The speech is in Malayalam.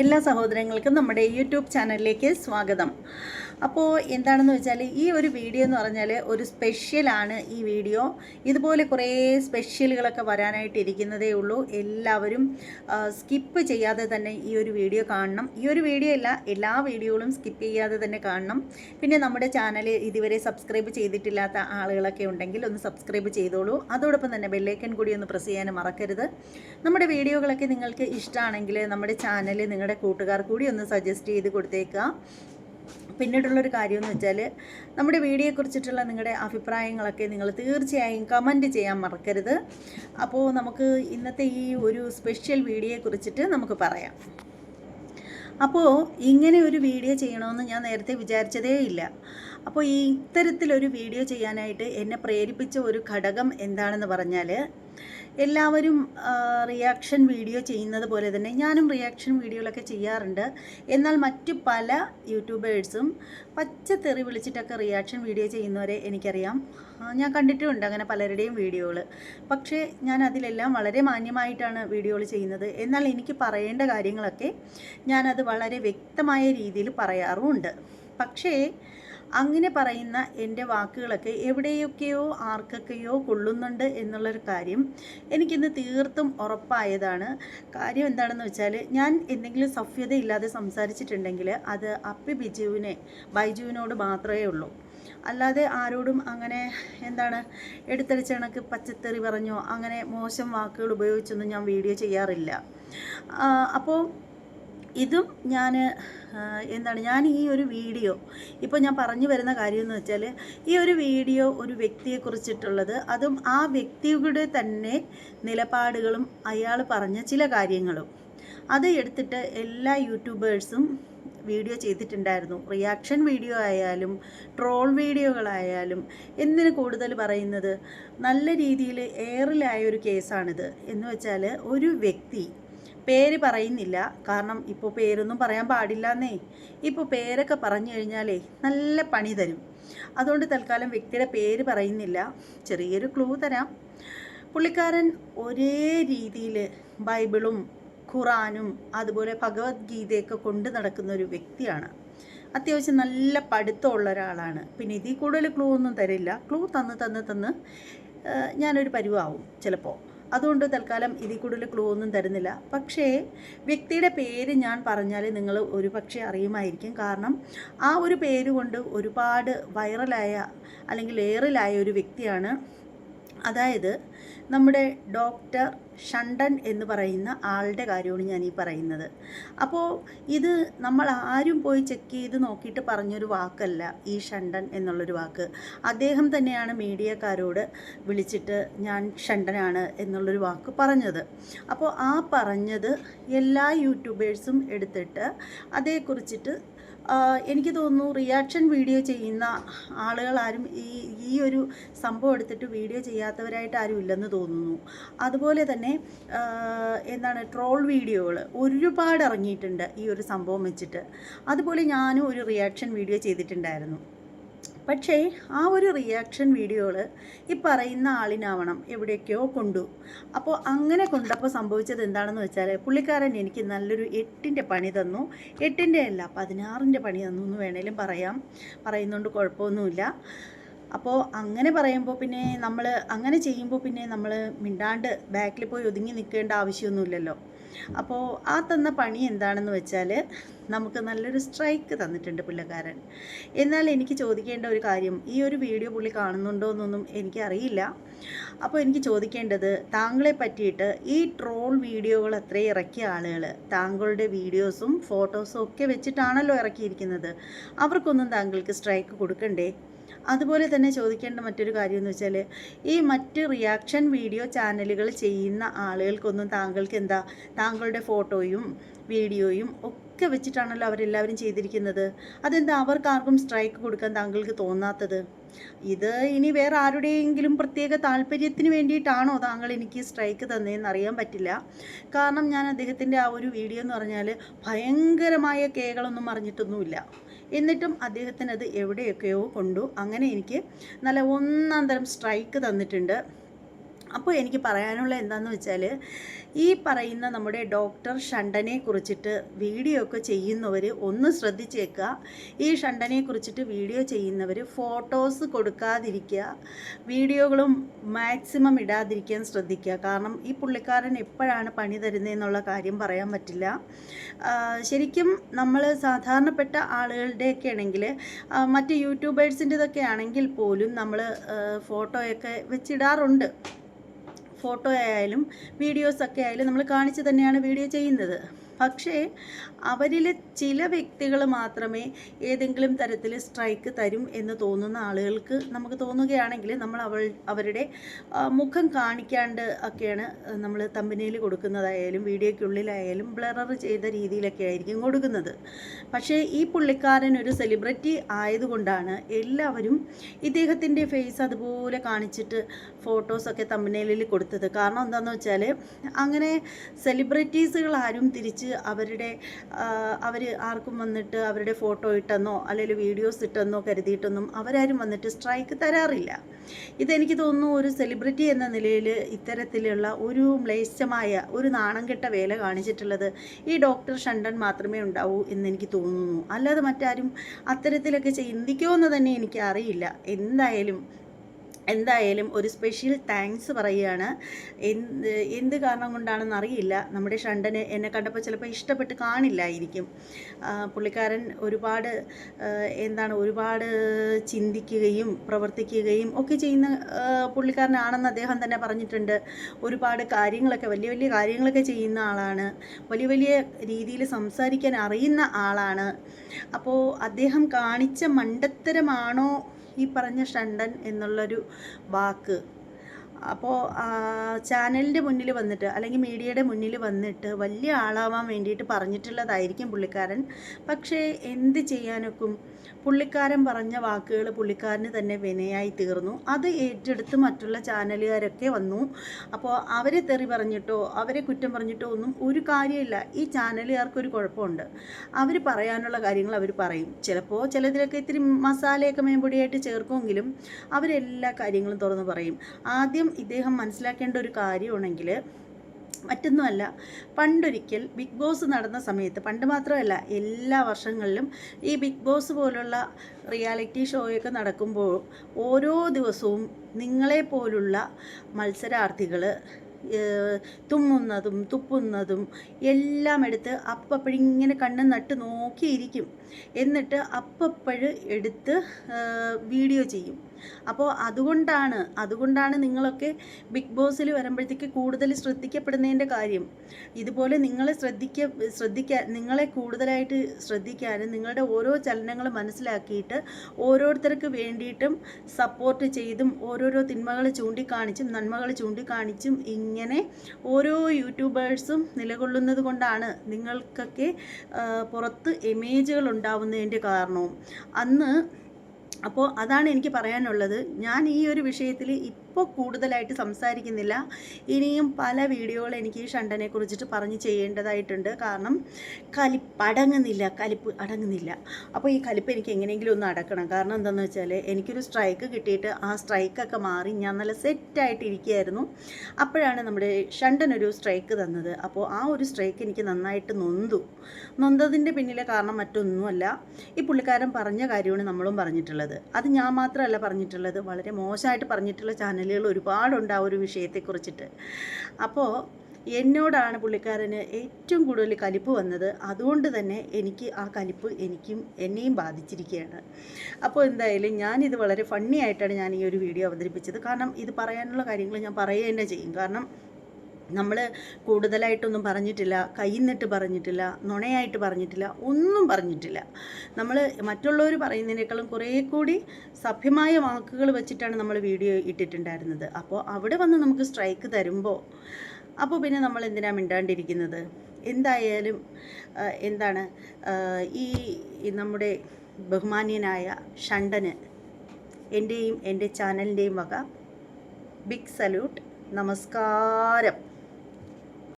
എല്ലാ സഹോദരങ്ങൾക്കും നമ്മുടെ യൂട്യൂബ് ചാനലിലേക്ക് സ്വാഗതം. അപ്പോൾ എന്താണെന്ന് വെച്ചാൽ ഈ ഒരു വീഡിയോ എന്ന് പറഞ്ഞാൽ ഒരു സ്പെഷ്യലാണ് ഈ വീഡിയോ. ഇതുപോലെ കുറേ സ്പെഷ്യലുകളൊക്കെ വരാനായിട്ട് ഇരിക്കുന്നതേ ഉള്ളൂ. എല്ലാവരും സ്കിപ്പ് ചെയ്യാതെ തന്നെ ഈ ഒരു വീഡിയോ കാണണം. ഈ ഒരു വീഡിയോ അല്ല എല്ലാ വീഡിയോകളും സ്കിപ്പ് ചെയ്യാതെ തന്നെ കാണണം. പിന്നെ നമ്മുടെ ചാനൽ ഇതുവരെ സബ്സ്ക്രൈബ് ചെയ്തിട്ടില്ലാത്ത ആളുകളൊക്കെ ഉണ്ടെങ്കിൽ ഒന്ന് സബ്സ്ക്രൈബ് ചെയ്തോളൂ. അതോടൊപ്പം തന്നെ ബെല്ലൈക്കൻ കൂടി ഒന്ന് പ്രസ് ചെയ്യാൻ മറക്കരുത്. നമ്മുടെ വീഡിയോകളൊക്കെ നിങ്ങൾക്ക് ഇഷ്ടമാണെങ്കിൽ നമ്മുടെ ചാനൽ നിങ്ങളുടെ കൂട്ടുകാർ കൂടി ഒന്ന് സജസ്റ്റ് ചെയ്ത് കൊടുത്തേക്കുക. പിന്നീടുള്ളൊരു കാര്യമെന്ന് വെച്ചാൽ നമ്മുടെ വീഡിയോയെക്കുറിച്ചിട്ടുള്ള നിങ്ങളുടെ അഭിപ്രായങ്ങളൊക്കെ നിങ്ങൾ തീർച്ചയായും കമന്റ് ചെയ്യാൻ മറക്കരുത്. അപ്പോൾ നമുക്ക് ഇന്നത്തെ ഈ ഒരു സ്പെഷ്യൽ വീഡിയോയെക്കുറിച്ചിട്ട് നമുക്ക് പറയാം. അപ്പോൾ ഇങ്ങനെ ഒരു വീഡിയോ ചെയ്യണമെന്ന് ഞാൻ നേരത്തെ വിചാരിച്ചതേ ഇല്ല. അപ്പോൾ ഈ ഇത്തരത്തിലൊരു വീഡിയോ ചെയ്യാനായിട്ട് എന്നെ പ്രേരിപ്പിച്ച ഒരു ഘടകം എന്താണെന്ന് പറഞ്ഞാൽ എല്ലാവരും റിയാക്ഷൻ വീഡിയോ ചെയ്യുന്നത് പോലെ തന്നെ ഞാനും റിയാക്ഷൻ വീഡിയോകളൊക്കെ ചെയ്യാറുണ്ട്. എന്നാൽ മറ്റു പല യൂട്യൂബേഴ്സും പച്ചത്തെറി വിളിച്ചിട്ടൊക്കെ റിയാക്ഷൻ വീഡിയോ ചെയ്യുന്നവരെ എനിക്കറിയാം. ഞാൻ കണ്ടിട്ടുമുണ്ട് അങ്ങനെ പലരുടെയും വീഡിയോകൾ പക്ഷേ ഞാൻ അതിലെല്ലാം വളരെ മാന്യമായിട്ടാണ് വീഡിയോകൾ ചെയ്യുന്നത്. എന്നാൽ എനിക്ക് പറയേണ്ട കാര്യങ്ങളൊക്കെ ഞാനത് വളരെ വ്യക്തമായ രീതിയിൽ പറയാറുമുണ്ട്. പക്ഷേ അങ്ങനെ പറയുന്ന എന്റെ വാക്കുകളൊക്കെ എവിടെയൊക്കെയോ ആർക്കൊക്കെയോ കൊള്ളുന്നുണ്ട് എന്നുള്ളൊരു കാര്യം എനിക്കിന്ന് തീർത്തും ഉറപ്പായതാണ്. കാര്യം എന്താണെന്ന് വെച്ചാൽ ഞാൻ എന്തെങ്കിലും സഭ്യതയില്ലാതെ സംസാരിച്ചിട്ടുണ്ടെങ്കിൽ അത് അപ്പി ബിജുവിനെ ബൈജുവിനോട് മാത്രമേ ഉള്ളൂ. അല്ലാതെ ആരോടും അങ്ങനെ എന്താണ് എടുത്തടിച്ച കണക്ക് പച്ചത്തെറി പറഞ്ഞോ അങ്ങനെ മോശം വാക്കുകൾ ഉപയോഗിച്ചൊന്നും ഞാൻ വീഡിയോ ചെയ്യാറില്ല. അപ്പോൾ ഇതും ഞാൻ എന്താണ് ഞാൻ ഈ ഒരു വീഡിയോ ഇപ്പോൾ ഞാൻ പറഞ്ഞു വരുന്ന കാര്യം എന്ന് വെച്ചാൽ ഈ ഒരു വീഡിയോ ഒരു വ്യക്തിയെക്കുറിച്ചിട്ടുള്ളത് അതും ആ വ്യക്തിയുടെ തന്നെ നിലപാടുകളും അയാൾ പറഞ്ഞ ചില കാര്യങ്ങളും. അത് എടുത്തിട്ട് എല്ലാ യൂട്യൂബേഴ്സും വീഡിയോ ചെയ്തിട്ടുണ്ടായിരുന്നു. റിയാക്ഷൻ വീഡിയോ ആയാലും ട്രോൾ വീഡിയോകളായാലും എന്തിന് കൂടുതൽ പറയുന്നത്? നല്ല രീതിയിൽ എയറിലായ ഒരു കേസാണിത്. എന്ന് വെച്ചാൽ ഒരു വ്യക്തി പേര് പറയുന്നില്ല. കാരണം ഇപ്പോൾ പേരൊന്നും പറയാൻ പാടില്ലെന്നേ. ഇപ്പോൾ പേരൊക്കെ പറഞ്ഞു കഴിഞ്ഞാലേ നല്ല പണി തരും. അതുകൊണ്ട് തൽക്കാലം വ്യക്തിയുടെ പേര് പറയുന്നില്ല. ചെറിയൊരു ക്ലൂ തരാം. പുള്ളിക്കാരൻ ഒരേ രീതിയിൽ ബൈബിളും ഖുറാനും അതുപോലെ ഭഗവത്ഗീതയൊക്കെ കൊണ്ട് നടക്കുന്ന ഒരു വ്യക്തിയാണ്. അത്യാവശ്യം നല്ല പഠിത്തമുള്ള ഒരാളാണ്. പിന്നെ ഇതിൽ കൂടുതൽ ക്ലൂ ഒന്നും തരില്ല. ക്ലൂ തന്ന് തന്ന് തന്ന് ഞാനൊരു പരുവാവും ചിലപ്പോൾ അതുകൊണ്ട് തൽക്കാലം ഇതിൽ കൂടുതൽ ക്ലൂ ഒന്നും തരുന്നില്ല. പക്ഷേ വ്യക്തിയുടെ പേര് ഞാൻ പറഞ്ഞാൽ നിങ്ങൾ ഒരു പക്ഷേ അറിയുമായിരിക്കും. കാരണം ആ ഒരു പേര് കൊണ്ട് ഒരുപാട് വൈറലായ അല്ലെങ്കിൽ ഏറിലായ ഒരു വ്യക്തിയാണ്. അതായത് നമ്മുടെ ഡോക്ടർ ഷണ്ടൻ എന്ന് പറയുന്ന ആളുടെ കാര്യമാണ് ഞാൻ ഈ പറയുന്നത്. അപ്പോൾ ഇത് നമ്മൾ ആരും പോയി ചെക്ക് ചെയ്ത് നോക്കിയിട്ട് പറഞ്ഞൊരു വാക്കല്ല ഈ ഷണ്ടൻ എന്നുള്ളൊരു വാക്ക്. അദ്ദേഹം തന്നെയാണ് മീഡിയക്കാരോട് വിളിച്ചിട്ട് ഞാൻ ഷണ്ടനാണ് എന്നുള്ളൊരു വാക്ക് പറഞ്ഞത്. അപ്പോൾ ആ പറഞ്ഞത് എല്ലാ യൂട്യൂബേഴ്സും എടുത്തിട്ട് അതേക്കുറിച്ചിട്ട് എനിക്ക് തോന്നുന്നു റിയാക്ഷൻ വീഡിയോ ചെയ്യുന്ന ആളുകളാരും ഈ ഈ ഒരു സംഭവം എടുത്തിട്ട് വീഡിയോ ചെയ്യാത്തവരായിട്ട് ആരും ഇല്ലെന്ന് തോന്നുന്നു. അതുപോലെ തന്നെ എന്താണ് ട്രോൾ വീഡിയോകൾ ഒരുപാട് ഇറങ്ങിയിട്ടുണ്ട് ഈ ഒരു സംഭവം വെച്ചിട്ട്. അതുപോലെ ഞാനും ഒരു റിയാക്ഷൻ വീഡിയോ ചെയ്തിട്ടുണ്ടായിരുന്നു. പക്ഷേ ആ ഒരു റിയാക്ഷൻ വീഡിയോകൾ ഈ പറയുന്ന ആളിനാവണം എവിടേക്കോ കൊണ്ടു. അപ്പോൾ അങ്ങനെ കൊണ്ടപ്പോൾ സംഭവിച്ചത് എന്താണെന്ന് വെച്ചാൽ പുള്ളിക്കാരൻ എനിക്ക് നല്ലൊരു എട്ടിന്റെ പണി തന്നു. എട്ടിന്റെ അല്ല പതിനാറിന്റെ പണി തന്നു എന്ന് വേണേലും പറയാം. പറയുന്നുണ്ട് കുഴപ്പമൊന്നുമില്ല. അപ്പോൾ അങ്ങനെ പറയുമ്പോൾ പിന്നെ നമ്മൾ അങ്ങനെ ചെയ്യുമ്പോൾ പിന്നെ നമ്മൾ മിണ്ടാണ്ട് ബാക്കിൽ പോയി ഒതുങ്ങി നിൽക്കേണ്ട ആവശ്യമൊന്നുമില്ലല്ലോ അപ്പോൾ ആ തന്ന പണി എന്താണെന്ന് വെച്ചാൽ നമുക്ക് നല്ലൊരു സ്ട്രൈക്ക് തന്നിട്ടുണ്ട് പുള്ളിക്കാരൻ. എന്നാൽ എനിക്ക് ചോദിക്കേണ്ട ഒരു കാര്യം ഈ ഒരു വീഡിയോ പുള്ളി കാണുന്നുണ്ടോ എന്നൊന്നും എനിക്കറിയില്ല. അപ്പോൾ എനിക്ക് ചോദിക്കേണ്ടത് താങ്കളെ പറ്റിയിട്ട് ഈ ട്രോൾ വീഡിയോകൾ അത്രയും ഇറക്കിയ ആളുകൾ താങ്കളുടെ വീഡിയോസും ഫോട്ടോസും ഒക്കെ വെച്ചിട്ടാണല്ലോ ഇറക്കിയിരിക്കുന്നത്. അവർക്കൊന്നും താങ്കൾക്ക് സ്ട്രൈക്ക് കൊടുക്കണ്ടേ? അതുപോലെ തന്നെ ചോദിക്കേണ്ട മറ്റൊരു കാര്യം എന്ന് വെച്ചാൽ ഈ മറ്റ് റിയാക്ഷൻ വീഡിയോ ചാനലുകൾ ചെയ്യുന്ന ആളുകൾക്കൊന്നും താങ്കൾക്ക് എന്താ താങ്കളുടെ ഫോട്ടോയും വീഡിയോയും ഒക്കെ വെച്ചിട്ടാണല്ലോ അവരെല്ലാവരും ചെയ്തിരിക്കുന്നത്. അതെന്താ? അവർക്കാർക്കും സ്ട്രൈക്ക് കൊടുക്കാൻ താങ്കൾക്ക് തോന്നാത്തത്? ഇത് ഇനി വേറെ ആരുടെയെങ്കിലും പ്രത്യേക താല്പര്യത്തിന് വേണ്ടിയിട്ടാണോ താങ്കൾ എനിക്ക് സ്ട്രൈക്ക് തന്നതെന്ന് അറിയാൻ പറ്റില്ല. കാരണം ഞാൻ അദ്ദേഹത്തിന്റെ ആ ഒരു വീഡിയോ എന്ന് പറഞ്ഞാൽ ഭയങ്കരമായ കേകളൊന്നും അറിഞ്ഞിട്ടൊന്നുമില്ല. എന്നിട്ടും അദ്ദേഹത്തിനത് എവിടെയൊക്കെയോ കൊണ്ടു. അങ്ങനെ എനിക്ക് നല്ല ഒന്നാം തരം സ്ട്രൈക്ക് തന്നിട്ടുണ്ട്. അപ്പോൾ എനിക്ക് പറയാനുള്ള എന്താണെന്ന് വെച്ചാൽ ഈ പറയുന്ന നമ്മുടെ ഡോക്ടർ ഷണ്ടനെ കുറിച്ചിട്ട് വീഡിയോ ഒക്കെ ചെയ്യുന്നവർ ഒന്ന് ശ്രദ്ധിച്ചേക്കുക. ഈ ഷണ്ടനെ കുറിച്ചിട്ട് വീഡിയോ ചെയ്യുന്നവർ ഫോട്ടോസ് കൊടുക്കാതിരിക്കുക. വീഡിയോകളും മാക്സിമം ഇടാതിരിക്കാൻ ശ്രദ്ധിക്കുക. കാരണം ഈ പുള്ളിക്കാരൻ എപ്പോഴാണ് പണി തരുന്നതെന്നുള്ള കാര്യം പറയാൻ പറ്റില്ല. ശരിക്കും നമ്മൾ സാധാരണപ്പെട്ട ആളുകളുടെയൊക്കെ ആണെങ്കിൽ മറ്റ് യൂട്യൂബേഴ്സിന്റെതൊക്കെ ആണെങ്കിൽ പോലും നമ്മൾ ഫോട്ടോയൊക്കെ വെച്ചിടാറുണ്ട്. ഫോട്ടോ ആയാലും വീഡിയോസൊക്കെ ആയാലും നമ്മൾ കാണിച്ച് തന്നെയാണ് വീഡിയോ ചെയ്യുന്നത്. പക്ഷേ അവരിൽ ചില വ്യക്തികൾ മാത്രമേ ഏതെങ്കിലും തരത്തിൽ സ്ട്രൈക്ക് തരും എന്ന് തോന്നുന്ന ആളുകൾക്ക് നമുക്ക് തോന്നുകയാണെങ്കിൽ നമ്മൾ അവൾ അവരുടെ മുഖം കാണിക്കാണ്ട് ഒക്കെയാണ് നമ്മൾ തമ്പനിയിൽ കൊടുക്കുന്നതായാലും വീഡിയോയ്ക്കുള്ളിലായാലും ബ്ലറർ ചെയ്ത രീതിയിലൊക്കെ ആയിരിക്കും കൊടുക്കുന്നത്. പക്ഷേ ഈ പുള്ളിക്കാരൻ ഒരു സെലിബ്രിറ്റി ആയതുകൊണ്ടാണ് എല്ലാവരും ഇദ്ദേഹത്തിന്റെ ഫേസ് അതുപോലെ കാണിച്ചിട്ട് ഫോട്ടോസൊക്കെ തമ്പനിയിൽ കൊടുത്തത് കാരണം എന്താണെന്ന് വെച്ചാൽ അങ്ങനെ സെലിബ്രിറ്റീസുകൾ ആരും തിരിച്ച് അവരുടെ അവർ ആർക്കും വന്നിട്ട് അവരുടെ ഫോട്ടോ ഇട്ടെന്നോ അല്ലെങ്കിൽ വീഡിയോസ് ഇട്ടെന്നോ കരുതിയിട്ടൊന്നും അവരാരും വന്നിട്ട് സ്ട്രൈക്ക് തരാറില്ല. ഇതെനിക്ക് തോന്നുന്നു ഒരു സെലിബ്രിറ്റി എന്ന നിലയിൽ ഇത്തരത്തിലുള്ള ഒരു മ്ലേച്ഛമായ ഒരു നാണം കെട്ട വേല കാണിച്ചിട്ടുള്ളത് ഈ ഡോക്ടർ ഷണ്ടൻ മാത്രമേ ഉണ്ടാവൂ എന്നെനിക്ക് തോന്നുന്നു. അല്ലാതെ മറ്റാരും അത്തരത്തിലൊക്കെ ചിന്തിക്കുമോ എന്ന് തന്നെ എനിക്ക് അറിയില്ല എന്തായാലും എന്തായാലും ഒരു സ്പെഷ്യൽ താങ്ക്സ് പറയുകയാണ്. എന്ത് എന്ത് കാരണം കൊണ്ടാണെന്ന് അറിയില്ല. നമ്മുടെ ഷണ്ടന് എന്നെ കണ്ടപ്പോൾ ചിലപ്പോൾ ഇഷ്ടപ്പെട്ട് കാണില്ലായിരിക്കും. പുള്ളിക്കാരൻ ഒരുപാട് എന്താണ് ഒരുപാട് ചിന്തിക്കുകയും പ്രവർത്തിക്കുകയും ഒക്കെ ചെയ്യുന്ന പുള്ളിക്കാരനാണെന്ന് അദ്ദേഹം തന്നെ പറഞ്ഞിട്ടുണ്ട്. ഒരുപാട് കാര്യങ്ങളൊക്കെ വലിയ വലിയ കാര്യങ്ങളൊക്കെ ചെയ്യുന്ന ആളാണ്. വലിയ വലിയ രീതിയിൽ സംസാരിക്കാൻ അറിയുന്ന ആളാണ്. അപ്പോൾ അദ്ദേഹം കാണിച്ച മണ്ടത്തരമാണോ ഈ പറഞ്ഞ ഷണ്ടൻ എന്നുള്ളൊരു വാക്ക് അപ്പോൾ ചാനലിന്റെ മുന്നിൽ വന്നിട്ട് അല്ലെങ്കിൽ മീഡിയയുടെ മുന്നിൽ വന്നിട്ട് വലിയ ആളാവാൻ വേണ്ടിയിട്ട് പറഞ്ഞിട്ടുള്ളതായിരിക്കും പുള്ളിക്കാരൻ. പക്ഷേ എന്ത് ചെയ്യാനൊക്കും പുള്ളിക്കാരൻ പറഞ്ഞ വാക്കുകൾ പുള്ളിക്കാരന് തന്നെ വിനയായി തീർന്നു. അത് ഏറ്റെടുത്ത് മറ്റുള്ള ചാനലുകാരൊക്കെ വന്നു. അപ്പോൾ അവരെ തെറി പറഞ്ഞിട്ടോ അവരെ കുറ്റം പറഞ്ഞിട്ടോ ഒന്നും ഒരു കാര്യമില്ല. ഈ ചാനലുകാർക്കൊരു കുഴപ്പമുണ്ട്. അവർ പറയാനുള്ള കാര്യങ്ങൾ അവർ പറയും. ചിലപ്പോൾ ചിലതിലൊക്കെ ഇത്തിരി മസാലയൊക്കെ മേമ്പൊടിയായിട്ട് ചേർക്കുമെങ്കിലും അവരെല്ലാ കാര്യങ്ങളും തുറന്ന് പറയും. ആദ്യം ഇദ്ദേഹം മനസ്സിലാക്കേണ്ട ഒരു കാര്യമാണെങ്കിൽ മറ്റൊന്നുമല്ല പണ്ടൊരിക്കൽ ബിഗ് ബോസ് നടന്ന സമയത്ത് പണ്ട് മാത്രമല്ല എല്ലാ വർഷങ്ങളിലും ഈ ബിഗ് ബോസ് പോലുള്ള റിയാലിറ്റി ഷോയൊക്കെ നടക്കുമ്പോൾ ഓരോ ദിവസവും നിങ്ങളെപ്പോലുള്ള മത്സരാർത്ഥികൾ തുമ്മുന്നതും തുപ്പുന്നതും എല്ലാം എടുത്ത് അപ്പപ്പോഴിങ്ങനെ കണ്ണ് നട്ട് നോക്കിയിരിക്കും. എന്നിട്ട് അപ്പപ്പോഴ് എടുത്ത് വീഡിയോ ചെയ്യും. അപ്പോൾ അതുകൊണ്ടാണ് അതുകൊണ്ടാണ് നിങ്ങളൊക്കെ ബിഗ് ബോസിൽ വരുമ്പോഴത്തേക്ക് കൂടുതൽ ശ്രദ്ധിക്കപ്പെടുന്നതിന്റെ കാര്യം. ഇതുപോലെ നിങ്ങളെ ശ്രദ്ധിക്ക ശ്രദ്ധിക്കാൻ നിങ്ങളെ കൂടുതലായിട്ട് ശ്രദ്ധിക്കാനും നിങ്ങളുടെ ഓരോ ചലനങ്ങളും മനസ്സിലാക്കിയിട്ട് ഓരോരുത്തർക്ക് വേണ്ടിയിട്ടും സപ്പോർട്ട് ചെയ്തും ഓരോരോ തിന്മകൾ ചൂണ്ടിക്കാണിച്ചും നന്മകൾ ചൂണ്ടിക്കാണിച്ചും ഇങ്ങനെ ഓരോ യൂട്യൂബേഴ്സും നിലകൊള്ളുന്നത് കൊണ്ടാണ് നിങ്ങൾക്കൊക്കെ പുറത്ത് ഇമേജുകൾ ഉണ്ടാവുന്നതിന്റെ കാരണവും. അന്ന് അപ്പോൾ അതാണ് എനിക്ക് പറയാനുള്ളത്. ഞാൻ ഈ ഒരു വിഷയത്തിൽ ഇപ്പോൾ കൂടുതലായിട്ട് സംസാരിക്കുന്നില്ല. ഇനിയും പല വീഡിയോകൾ എനിക്ക് ഈ ഷണ്ടനെ കുറിച്ചിട്ട് പറഞ്ഞ് ചെയ്യേണ്ടതായിട്ടുണ്ട്. കാരണം കലിപ്പ് അടങ്ങുന്നില്ല കലിപ്പ് അടങ്ങുന്നില്ല. അപ്പോൾ ഈ കലിപ്പ് എനിക്ക് എങ്ങനെയെങ്കിലും ഒന്ന് അടക്കണം. കാരണം എന്താണെന്ന് വെച്ചാൽ എനിക്കൊരു സ്ട്രൈക്ക് കിട്ടിയിട്ട് ആ സ്ട്രൈക്കൊക്കെ മാറി ഞാൻ നല്ല സെറ്റായിട്ട് ഇരിക്കുകയായിരുന്നു അപ്പോഴാണ് നമ്മുടെ ഷണ്ടൻ ഒരു സ്ട്രൈക്ക് തന്നത്. അപ്പോൾ ആ ഒരു സ്ട്രൈക്ക് എനിക്ക് നന്നായിട്ട് നൊന്തു. നൊന്തതിന്റെ പിന്നിലെ കാരണം മറ്റൊന്നുമല്ല. ഈ പുള്ളിക്കാരൻ പറഞ്ഞ കാര്യമാണ് നമ്മളും പറഞ്ഞിട്ടുള്ളത്. അത് ഞാൻ മാത്രമല്ല പറഞ്ഞിട്ടുള്ളത്. വളരെ മോശമായിട്ട് പറഞ്ഞിട്ടുള്ള ചാനലുകൾ ഒരുപാടുണ്ട് ആ ഒരു വിഷയത്തെക്കുറിച്ചിട്ട്. അപ്പോൾ എന്നോടാണ് പുള്ളിക്കാരന് ഏറ്റവും കൂടുതൽ കലിപ്പ് വന്നത്. അതുകൊണ്ട് തന്നെ എനിക്ക് ആ കലിപ്പ് എനിക്കും എന്നെയും ബാധിച്ചിരിക്കുകയാണ്. അപ്പോൾ എന്തായാലും ഞാനിത് വളരെ ഫണ്ണി ആയിട്ടാണ് ഞാൻ ഈ ഒരു വീഡിയോ അവതരിപ്പിച്ചത്. കാരണം ഇത് പറയാനുള്ള കാര്യങ്ങൾ ഞാൻ പറയുക തന്നെ ചെയ്യും. കാരണം നമ്മൾ കൂടുതലായിട്ടൊന്നും പറഞ്ഞിട്ടില്ല കൈന്നിട്ട് പറഞ്ഞിട്ടില്ല നുണയായിട്ട് പറഞ്ഞിട്ടില്ല ഒന്നും പറഞ്ഞിട്ടില്ല. നമ്മൾ മറ്റുള്ളവർ പറയുന്നതിനേക്കാളും കുറേ കൂടി സഭ്യമായ വാക്കുകൾ വെച്ചിട്ടാണ് നമ്മൾ വീഡിയോ ഇട്ടിട്ടുണ്ടായിരുന്നത്. അപ്പോൾ അവിടെ വന്ന് നമുക്ക് സ്ട്രൈക്ക് തരുമ്പോൾ അപ്പോൾ പിന്നെ നമ്മൾ എന്തിനാണ് മിണ്ടാണ്ടിരിക്കുന്നത്? എന്തായാലും എന്താണ് ഈ നമ്മുടെ ബഹുമാന്യനായ ഷണ്ടന് എന്റെയും എന്റെ ചാനലിന്റെയും വക ബിഗ് സല്യൂട്ട് നമസ്കാരം.